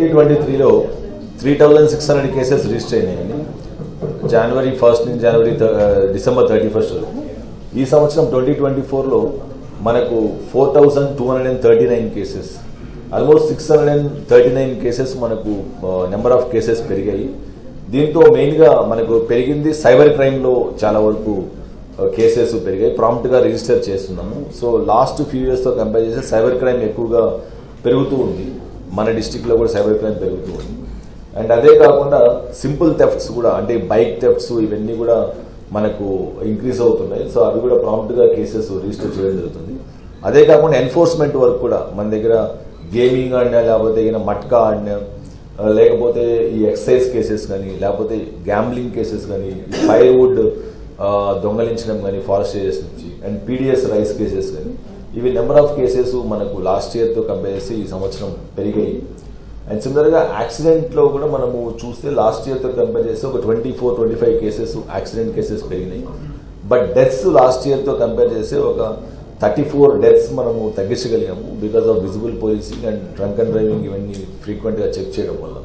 Twenty twenty త్రీలో three thousand six hundred cases register అయినాయండి. జనవరి ఫస్ట్ నుంచి జనవరి డిసెంబర్ థర్టీ ఫస్ట్ ఈ సంవత్సరం ట్వంటీ ట్వంటీ ఫోర్లో మనకు four thousand two hundred and thirty nine cases almost six hundred and thirty nine cases మనకు number of cases పెరిగాయి. దీంతో మెయిన్గా మనకు పెరిగింది సైబర్ క్రైమ్లో చాలా వరకు uh, కేసెస్ పెరిగాయి. ప్రాంప్ట్గా రిజిస్టర్ చేస్తున్నాము. సో లాస్ట్ ఫ్యూ ఇయర్స్తో కంపేర్ చేస్తే సైబర్ క్రైమ్ ఎక్కువగా పెరుగుతూ ఉంది. మన డిస్టిక్లో కూడా సైబర్ క్రైమ్ పెరుగుతూ ఉంది. అండ్ అదే కాకుండా సింపుల్ థెఫ్ట్స్ కూడా అంటే బైక్ థెఫ్ట్స్ ఇవన్నీ కూడా మనకు ఇంక్రీజ్ అవుతున్నాయి. సో అవి కూడా ప్రాంప్ట్గా కేసెస్ రిజిస్టర్ చేయడం జరుగుతుంది. అదే కాకుండా ఎన్ఫోర్స్మెంట్ వర్క్ కూడా మన దగ్గర గేమింగ్ ఆడినా లేకపోతే ఏదైనా మట్కా ఆడినా లేకపోతే ఈ ఎక్సైజ్ కేసెస్ కానీ లేకపోతే గ్యాంబ్లింగ్ కేసెస్ కానీ ఫైర్వుడ్ దొంగలించడం కానీ ఫారెస్ట్ ఏరియాస్ నుంచి అండ్ పీడిఎస్ రైస్ కేసెస్ కానీ ఇవి నెంబర్ ఆఫ్ కేసెస్ మనకు లాస్ట్ ఇయర్తో కంపేర్ చేసి ఈ సంవత్సరం పెరిగాయి. అండ్ సిమిలర్గా యాక్సిడెంట్లో కూడా మనము చూస్తే లాస్ట్ ఇయర్తో కంపేర్ చేస్తే ఒక twenty four twenty five cases accident cases పెరిగినాయి బట్ డెత్స్ లాస్ట్ ఇయర్తో కంపేర్ చేస్తే ఒక థర్టీ ఫోర్ డెత్స్ మనము తగ్గించగలిగాము because of visible policing and drunk and driving ఇవన్నీ ఫ్రీక్వెంట్గా చెక్ చేయడం వల్ల.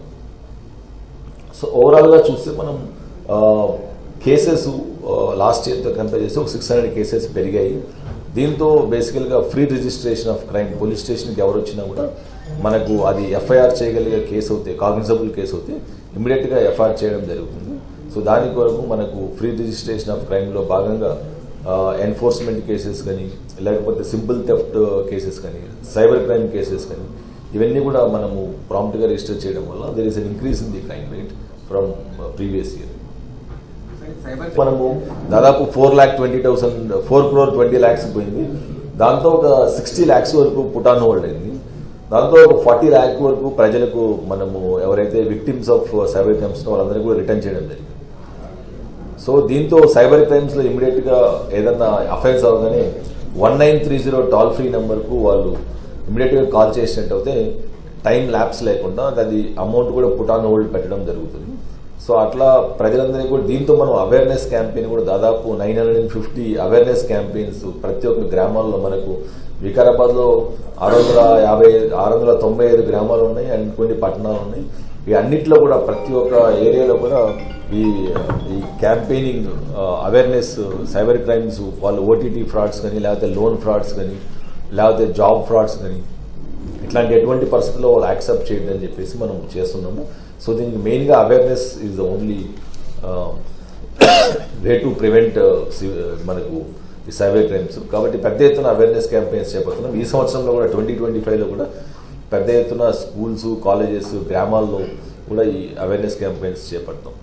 సో ఓవరాల్గా చూస్తే మనం కేసెస్ లాస్ట్ ఇయర్తో కంపేర్ చేస్తే ఒక సిక్స్ హండ్రెడ్ కేసెస్ పెరిగాయి. దీంతో బేసికల్గా free registration of crime police స్టేషన్కి ఎవరు వచ్చినా కూడా మనకు అది ఎఫ్ఐఆర్ చేయగలిగే కేసు అవుతే కాగ్నిజబుల్ కేసు అవుతే ఇమీడియట్గా ఎఫ్ఐఆర్ చేయడం జరుగుతుంది. సో దాని కొరకు మనకు ఫ్రీ రిజిస్ట్రేషన్ ఆఫ్ క్రైమ్లో భాగంగా ఎన్ఫోర్స్మెంట్ కేసెస్ కానీ లేకపోతే సింపుల్ థెఫ్ట్ కేసెస్ కానీ సైబర్ క్రైమ్ కేసెస్ కానీ ఇవన్నీ కూడా మనము ప్రాంప్ట్గా రిజిస్టర్ చేయడం వల్ల there is an increase in the crime rate from previous year మనము దాదాపు four lakh twenty thousand four crore twenty lakhs పోయింది. దాంతో ఒక సిక్స్టీ ల్యాక్స్ వరకు పుటాన్ హోల్డ్ అయింది. దాంతో ఒక ఫార్టీ ల్యాక్ వరకు ప్రజలకు మనము ఎవరైతే విక్టిమ్స్ ఆఫ్ సైబర్ క్రైమ్స్ వాళ్ళందరికీ కూడా రిటర్న్ చేయడం జరిగింది. సో దీంతో సైబర్ క్రైమ్స్లో ఇమీడియట్గా ఏదన్నా అఫెన్స్ అవగానే one nine three zero toll free నెంబర్కు వాళ్ళు ఇమీడియట్గా కాల్ చేసినట్టు అయితే టైం ల్యాబ్స్ లేకుండా అది అమౌంట్ కూడా పుటాన్ హోల్డ్ పెట్టడం జరుగుతుంది. సో అట్లా ప్రజలందరికీ కూడా దీంతో మనం అవేర్నెస్ క్యాంపెయిన్ కూడా దాదాపు nine hundred and fifty awareness campaigns ప్రతి ఒక్క గ్రామాల్లో మనకు వికారాబాద్లో ఆరు వందల యాభై ఆరు వందల తొంభై ఐదు గ్రామాలు ఉన్నాయి అండ్ కొన్ని పట్టణాలు ఉన్నాయి. ఈ అన్నిట్లో కూడా ప్రతి ఒక్క ఏరియాలో కూడా ఈ ఈ క్యాంపెయినింగ్ అవేర్నెస్ సైబర్ క్రైమ్స్ వాళ్ళు ఓటీటీ ఫ్రాడ్స్ కానీ లేకపోతే లోన్ ఫ్రాడ్స్ కానీ లేకపోతే జాబ్ ఫ్రాడ్స్ కానీ ఇట్లాంటి ఎటువంటి పరిస్థితుల్లో వాళ్ళు యాక్సెప్ట్ చేయండి అని చెప్పేసి మనం చేస్తున్నాము. సో దీనికి మెయిన్గా awareness is the only way to prevent మనకు ఈ సైబర్ క్రైమ్స్. కాబట్టి పెద్ద ఎత్తున అవేర్నెస్ క్యాంపెయిన్స్ చేపడుతున్నాం. ఈ సంవత్సరంలో కూడా ట్వంటీ ట్వంటీ ఫైవ్లో కూడా పెద్ద ఎత్తున స్కూల్స్ కాలేజెస్ గ్రామాల్లో కూడా ఈ అవేర్నెస్ క్యాంపెయిన్స్ చేపడతాం.